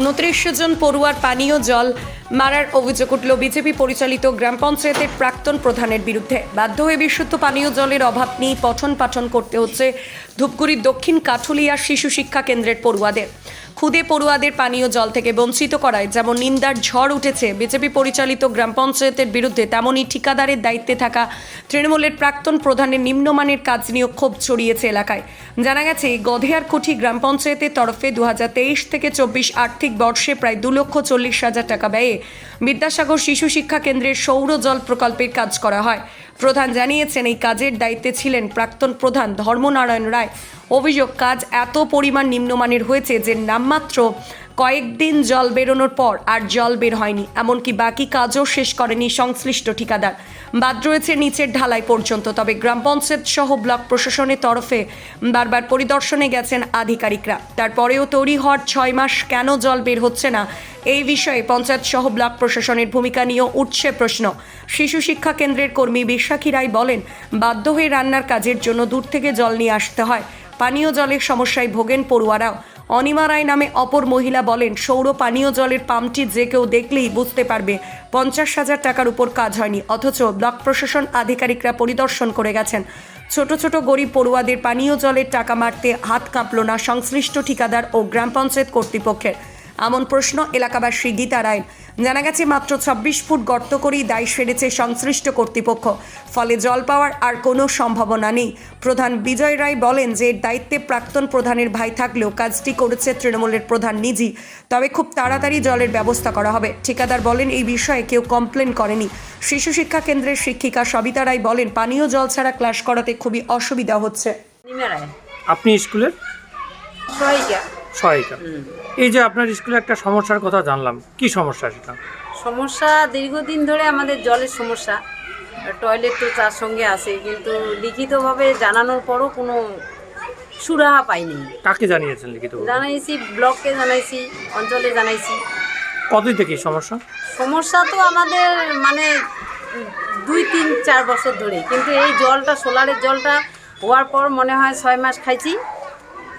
উনত্রিশ জন পড়ুয়ার পানীয় জল মারার অভিযোগ উঠল বিজেপি পরিচালিত গ্রাম পঞ্চায়েতের প্রাক্তন প্রধানের বিরুদ্ধে। বাধ্য হয়ে বিশুদ্ধ পানীয় জলের অভাব নিয়ে পঠন পাঠন করতে হচ্ছে ধূপগুড়ির দক্ষিণ কাঠুলিয়া শিশু শিক্ষা কেন্দ্রের পড়ুয়াদের। খুদে পড়ুয়াদের পানীয় জল থেকে বঞ্চিত করায় যেমন নিন্দার ঝড় উঠেছে, বিজেপি পরিচালিত গ্রাম পঞ্চায়েতের বিরুদ্ধে তেমনই ঠিকাদারের দায়িত্বে থাকা তৃণমূলের প্রাক্তন প্রধানের নিম্নমানের কাজ নিয়ে ক্ষোভ ছড়িয়েছে এলাকায়। জানা গেছে, গধেয়ারকুঠি গ্রাম পঞ্চায়েতের তরফে দু হাজার তেইশ থেকে চব্বিশ আর্থিক বর্ষে প্রায় দু লক্ষ চল্লিশ হাজার টাকা ব্যয়ে বিদ্যাসাগর শিশু শিক্ষা কেন্দ্রের সৌর জল প্রকল্পের কাজ করা হয়। প্রধান জানিয়েছেন, এই কাজের দায়িত্বে ছিলেন প্রাক্তন প্রধান ধর্মনারায়ণ রায়। অভিযোগ, কাজ এত পরিমাণ নিম্নমানের হয়েছে যে নামমাত্র কয়েকদিন জল বেরোনোর পর আর জল বের হয়নি, এমনকি বাকি কাজও শেষ করেনি সংশ্লিষ্ট ঠিকাদার। বাদ রয়েছে নিচের ঢালাই পর্যন্ত, তবে গ্রাম পঞ্চায়েত সহ ব্লক প্রশাসনের তরফে বারবার পরিদর্শনে গেছেন আধিকারিকরা। তারপরেও তৈরি হওয়ার ছয় মাস কেন জল বের হচ্ছে না, এই বিষয়ে পঞ্চায়েত সহ ব্লক প্রশাসনের ভূমিকা নিয়েও উঠছে প্রশ্ন। শিশু শিক্ষা কেন্দ্রের কর্মী বিশাখী রায় বলেন, বাধ্য হয়ে রান্নার কাজের জন্য দূর থেকে জল নিয়ে আসতে হয়। পানীয় জলের সমস্যায় ভোগেন পড়ুয়ারাও। অনিমা রায় নামে অপর মহিলা বলেন, সৌর পানীয় জলের পাম্পটি যে কেউ দেখলেই বুঝতে পারবে, পঞ্চাশ হাজার টাকার উপর কাজ হয়নি, অথচ ব্লক প্রশাসন আধিকারিকরা পরিদর্শন করে গেছেন। ছোট ছোট গরিব পড়ুয়াদের পানীয় জলের টাকা মারতে হাত কাঁপল না সংশ্লিষ্ট ঠিকাদার ও গ্রাম পঞ্চায়েত কর্তৃপক্ষের। এমন প্রশ্ন এলাকাবাসী গীতা রায়ের জানা গেছে মাত্র ছাব্বিশ ফুট গর্ত করেই দায় সেরেছে সংশ্লিষ্ট কর্তৃপক্ষ। ফলে জল পাওয়ার আর কোনো সম্ভাবনা নেই। প্রধান বিজয় রায় বলেন যে এর দায়িত্বে প্রাক্তন প্রধানের ভাই থাকলেও কাজটি করেছে তৃণমূলের প্রধান নিজেই তবে খুব তাড়াতাড়ি জলের ব্যবস্থা করা হবে। ঠিকাদার বলেন এই বিষয়ে কেউ কমপ্লেন করেনি। শিশু শিক্ষা কেন্দ্রের শিক্ষিকা সবিতা রায় বলেন পানীয় জল ছাড়া ক্লাস করাতে খুবই অসুবিধা হচ্ছে। আপনি স্কুলের? সহায়িকা এই যে আপনার স্কুলে একটা সমস্যার কথা জানলাম কি সমস্যা সেটা? সমস্যা দীর্ঘদিন ধরে আমাদের জলের সমস্যা টয়লেট তো তার সঙ্গে আছে কিন্তু লিখিতভাবে জানানোর পরও কোনো সুরাহা পাইনি। কাকে জানিয়েছেন লিখিত জানাইছি ব্লককে জানাইছি অঞ্চলে জানাইছি। কতদিন থেকে সমস্যা? সমস্যা তো আমাদের মানে দুই তিন চার বছর ধরে কিন্তু এই জলটা সোলারের জলটা হওয়ার পর মনে হয় ছয় মাস খাইছি।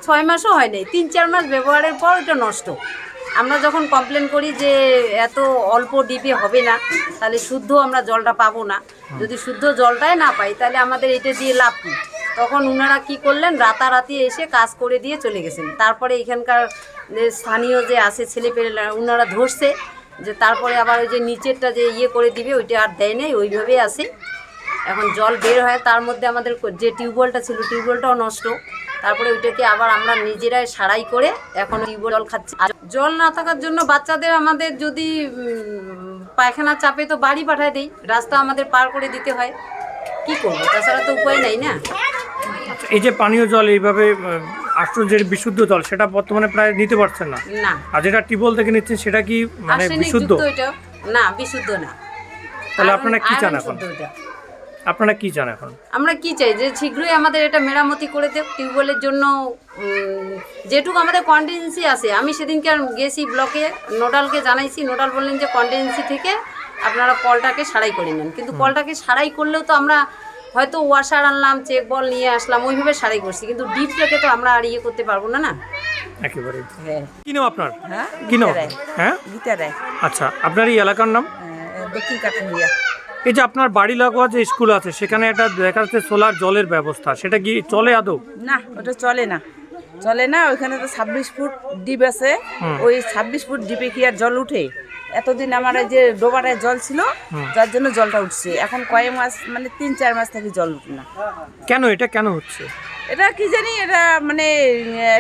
ছয় মাসও হয়নি তিন চার মাস ব্যবহারের পর এটা নষ্ট। আমরা যখন কমপ্লেন করি যে এত অল্প ডিপে হবে না তাহলে শুদ্ধ আমরা জলটা পাবো না। যদি শুদ্ধ জলটাই না পাই তাহলে আমাদের এটা দিয়ে লাভ কী? তখন ওনারা কি করলেন রাতারাতি এসে কাজ করে দিয়ে চলে গেছেন। তারপরে এখানকার স্থানীয় যে আছে ছেলেপেলেরা ওনারা ধরছে যে তারপরে আবার ওই যে নিচেরটা যে ইয়ে করে দিবে ওইটা আর দেয় নাই ওইভাবেই আসে এখন জল বের হয় তার মধ্যে আমাদের যে টিউবওয়েলটা ছিল টিউবওয়েলটাও নষ্ট। তারপরে ওইটাকে আবার আমরা নিজেরাই সারাই করে এখন টিউবওয়েল জল খাচ্ছি। আর জল না থাকার জন্য বাচ্চাদের আমাদের যদি পায়খানা চাপে তো বাড়ি পাঠায় দেই রাস্তা আমাদের পার করে দিতে হয়। কি করব? তাছাড়া তো উপায় নাই না? এই যে পানীয় জল এইভাবে যে বিশুদ্ধ জল সেটা বর্তমানে প্রায় নিতে পারছেন না? না। আর যেটা টিউবওয়েল থেকে নিচ্ছেন সেটা কি মানে বিশুদ্ধ? না বিশুদ্ধ না। তাহলে আপনারা কি চান এখন? আপনারা কি চান এখন? আমরা কি চাই? যে শীঘ্রই আমাদের এটা মেরামতি করে দেব টিউবওয়েলের জন্য যেটুকু আমাদের কন্টিজেন্সি আছে। আমি সেদিনকে আর গেছি ব্লকে নোডালকে জানাইছি। নোডাল বললেন যে কন্টিজেন্সি থেকে আপনারা কলটাকে সারাই করে নেন। কিন্তু কলটাকে সারাই করলেও তো আমরা হয়তো ওয়াশার আনলাম চেক বল নিয়ে আসলাম ওইভাবে সারাই করছি। কিন্তু ডিপটাকে তো আমরা আর ইয়ে করতে পারব না না? একেবারে হ্যাঁ। কি নাম আপনার? হ্যাঁ কি নাম? হ্যাঁ? গীতা রায়। আচ্ছা আপনার এই এলাকার নাম? দক্ষিণ কাঠুরিয়া। এই যে আপনার বাড়ি লাগোয়া যে স্কুল আছে সেখানে একটা দেখা যাচ্ছে সোলার জলের ব্যবস্থা সেটা কি চলে আদৌ? না ওটা চলে না। চলে না ওইখানে তো ছাব্বিশ ফুট ডিপ আছে। ওই ছাব্বিশ ফুট ডিপে কি আর জল উঠে? এতদিন আমার এই যে ডোবাটায় জল ছিল যার জন্য জলটা উঠছে। এখন কয়েক মাস মানে তিন চার মাস থেকে জল উঠে না। কেন এটা কেন হচ্ছে? এটা কি জানি এটা মানে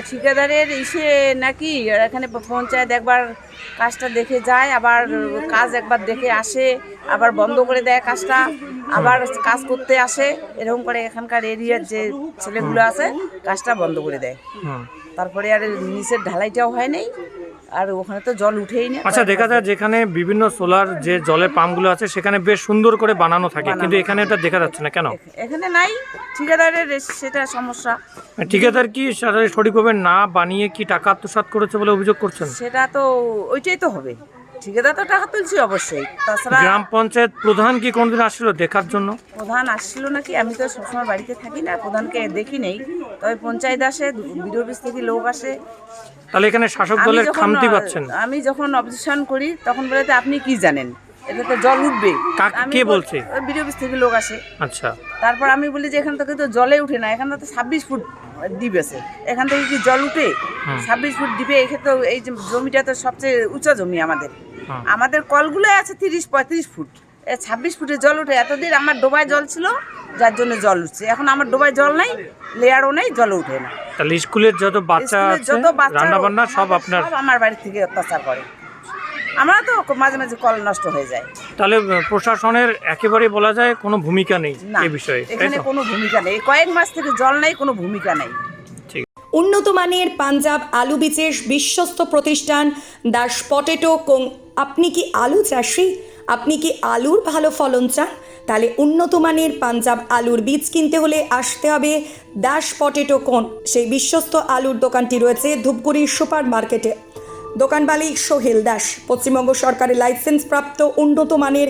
ঠিকাদারের ইসে নাকি? এখানে পঞ্চায়েত একবার কাজটা দেখে যায় আবার কাজ একবার দেখে আসে আবার বন্ধ করে দেয় কাজটা আবার কাজ করতে আসে। এরকম করে এখানকার এরিয়ার যে ছেলেগুলো আছে কাজটা বন্ধ করে দেয়। তারপরে আর নিচের ঢালাইটাও হয় নাই। আর ওখানে তো জল উঠেই না। আচ্ছা দেখা যায় যেখানে বিভিন্ন সোলার যে জলের পাম্পগুলো আছে সেখানে বেশ সুন্দর করে বানানো থাকে কিন্তু এখানে এটা দেখা যাচ্ছে না কেন? এখানে নাই ঠিকাদারের সেটা সমস্যা। ঠিকাদার কি সঠিকভাবে না বানিয়ে কি টাকা আত্মসাৎ করেছে বলে অভিযোগ করছেন? সেটা তো ওইটাই তো হবে। ঠিকাদার তো টাকা তুলছি অবশ্যই। তাছাড়া গ্রাম পঞ্চায়েত প্রধান কি কোনোদিন আসছিল দেখার জন্য? প্রধান আসছিল নাকি? আমি তো সবসময় বাড়িতে থাকি না প্রধানকে দেখি নেই। তবে পঞ্চায়েত আসে বিডিও অফিস থেকে লোক আসে। তাহলে এখানে শাসক আমি দলের খামতি পাচ্ছেন? আমি যখন অবজেকশন করি তখন বলে আপনি কি জানেন? এটাতে জল উঠবে। কে বল- বলছে? বিডিও অফিস থেকে লোক আসে। আচ্ছা। তারপর আমি বলি যে এখান থেকে তো জলে উঠে না এখান থেকে ছাব্বিশ ফুট ডিপ আছে। এখান থেকে কি জল উঠে? ছাব্বিশ ফুট ডিপে এক্ষেত্রে এই যে জমিটা তো সবচেয়ে উঁচা জমি আমাদের। আমাদের কলগুলো আছে তিরিশ পঁয়ত্রিশ ফুট। ছাব্বিশ ফুটে জল উঠে এতদিন আমার ডোবায় জল ছিল যার জন্য জল উঠছে। এখন আমার ডোবায় জল নাই লেয়ারও নেই জল উঠে না। তাহলে স্কুলের যত বাচ্চা যত বাচ্চা রান্না বান্না সব আপনার। সব আমার বাড়ি থেকে অত্যাচার করে। আমরা তো মাঝে মাঝে কল নষ্ট হয়ে যায়। তাহলে প্রশাসনের একেবারে বলা যায় কোনো ভূমিকা নেই এই বিষয়ে এখানে কোনো ভূমিকা নেই। কয়েক মাস থেকে জল নেই কোনো ভূমিকা নেই। ঠিক। উন্নত মানের পাঞ্জাব আলু বীজের বিশ্বস্ত প্রতিষ্ঠান দাস পটেটো কোং আপনি কি আলু চাষি? আপনি কি আলুর ভালো ফলন চান? তাহলে উন্নত মানের পাঞ্জাব আলুর বীজ কিনতে হলে আসতে হবে দাস পটেটো কোন। সেই বিশ্বস্ত আলুর দোকানটি রয়েছে ধূপগুড়ি সুপার মার্কেটে দোকান মালিক সোহেল দাস। পশ্চিমবঙ্গ সরকারের লাইসেন্স প্রাপ্ত উন্নত মানের